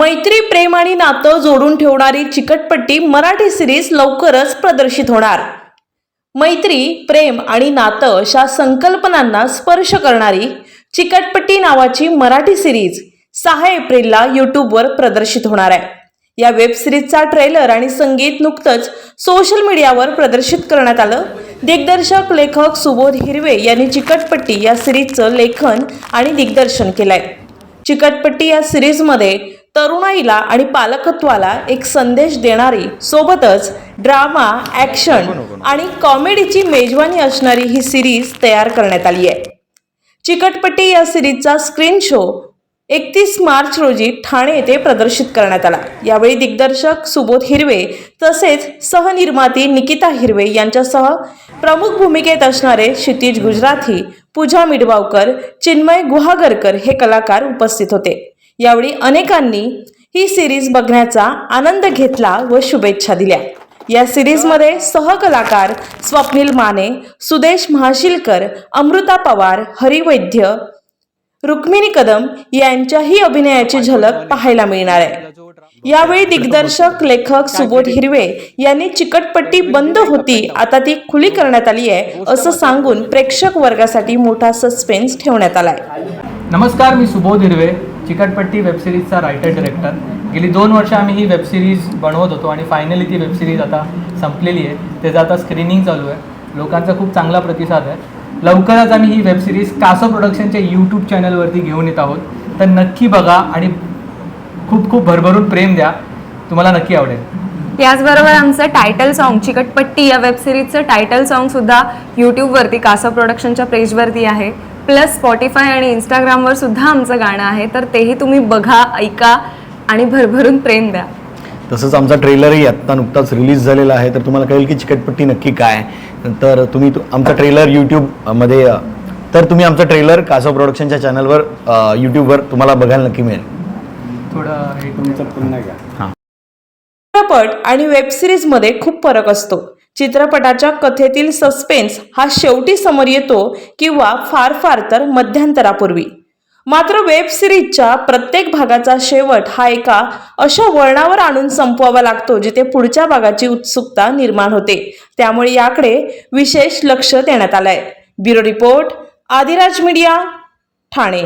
मैत्री प्रेम आणि नातं जोडून ठेवणारी चिकटपट्टी मराठी सिरीज लवकरच प्रदर्शित होणार. मैत्री प्रेम आणि नातं अशा संकल्पनांना स्पर्श करणारी चिकटपट्टी नावाची मराठी सिरीज सहा एप्रिलला यूट्यूबवर प्रदर्शित होणार आहे. या वेब सिरीजचा ट्रेलर आणि संगीत नुकतंच सोशल मीडियावर प्रदर्शित करण्यात आलं. दिग्दर्शक लेखक सुबोध हिरवे यांनी चिकटपट्टी या सिरीजचं लेखन आणि दिग्दर्शन केलंय. चिकटपट्टी या सिरीजमध्ये तरुणाईला आणि पालकत्वाला एक संदेश देणारी सोबतच ड्रामा ॲक्शन आणि कॉमेडीची मेजवानी असणारी ही सिरीज तयार करण्यात आली आहे. चिकटपट्टी या सिरीजचा स्क्रीन शो एकतीस मार्च रोजी ठाणे येथे प्रदर्शित करण्यात आला. यावेळी दिग्दर्शक सुबोध हिरवे तसेच सहनिर्माती निकिता हिरवे यांच्यासह प्रमुख भूमिकेत असणारे क्षितिज गुजराथी पूजा मिडबावकर चिन्मय गुहागरकर हे कलाकार उपस्थित होते. यावेळी अनेकांनी ही सिरीज बघण्याचा आनंद घेतला व शुभेच्छा दिल्या. या सिरीजमध्ये सहकलाकार स्वप्नील माने सुदेश महाशिलकर अमृता पवार हरिवैद्य रुक्मिणी कदम यांच्याही अभिनयाची झलक पाहायला मिळणार आहे. यावेळी दिग्दर्शक लेखक सुबोध हिरवे यांनी चिकटपट्टी बंद होती आता ती खुली करण्यात आली आहे असं सांगून प्रेक्षक वर्गासाठी मोठा सस्पेन्स ठेवण्यात आलाय. नमस्कार मी सुबोध हिरवे. चिकटपट्टी वेबसिरीजचा रायटर डिरेक्टर गेली दोन वर्ष आम्ही ही वेबसिरीज बनवत होतो आणि फायनली ती वेबसिरीज आता संपलेली आहे. त्याचं आता स्क्रीनिंग चालू आहे. लोकांचा खूप चांगला प्रतिसाद आहे. लवकरच आम्ही ही वेबसिरीज कासो प्रोडक्शनच्या यूट्यूब चॅनलवरती घेऊन येत आहोत. तर नक्की बघा आणि खूप खूप भरभरून प्रेम द्या. तुम्हाला नक्की आवडेल. याचबरोबर आमचं टायटल सॉन्ग चिकटपट्टी या वेबसिरीजचं टायटल सॉन्ग सुद्धा यूट्यूबवरती कासव प्रोडक्शनच्या पेजवरती आहे. प्लस स्पॉटीफाय आणि इंस्टाग्रामवर सुद्धा आमचं गाणं आहे तर तेही तुम्ही बघा ऐका आणि भरभरून प्रेम द्या. तसंच आमचा ट्रेलरही आत्ता नुकताच रिलीज झालेला आहे तर तुम्हाला कळेल की चिकटपट्टी नक्की काय. तर तुम्ही तु- आमचा ट्रेलर यूट्यूबमध्ये तर तुम्ही आमचा ट्रेलर कासव प्रोडक्शनच्या चॅनलवर यूट्यूबवर तुम्हाला बघायला नक्की मिळेल. थोडं हे चित्रपट आणि वेब सिरीजमध्ये खूप फरक असतो. चित्रपटाच्या कथेतील सस्पेन्स हा शेवटी समोर येतो किंवा फार फार तर मध्यंतरापूर्वी. मात्र वेब सिरीजच्या प्रत्येक भागाचा शेवट हा एका अशा वळणावर आणून संपवावा लागतो जिथे पुढच्या भागाची उत्सुकता निर्माण होते. त्यामुळे याकडे विशेष लक्ष देण्यात आलंय. Bureau report Adiraj media Thane.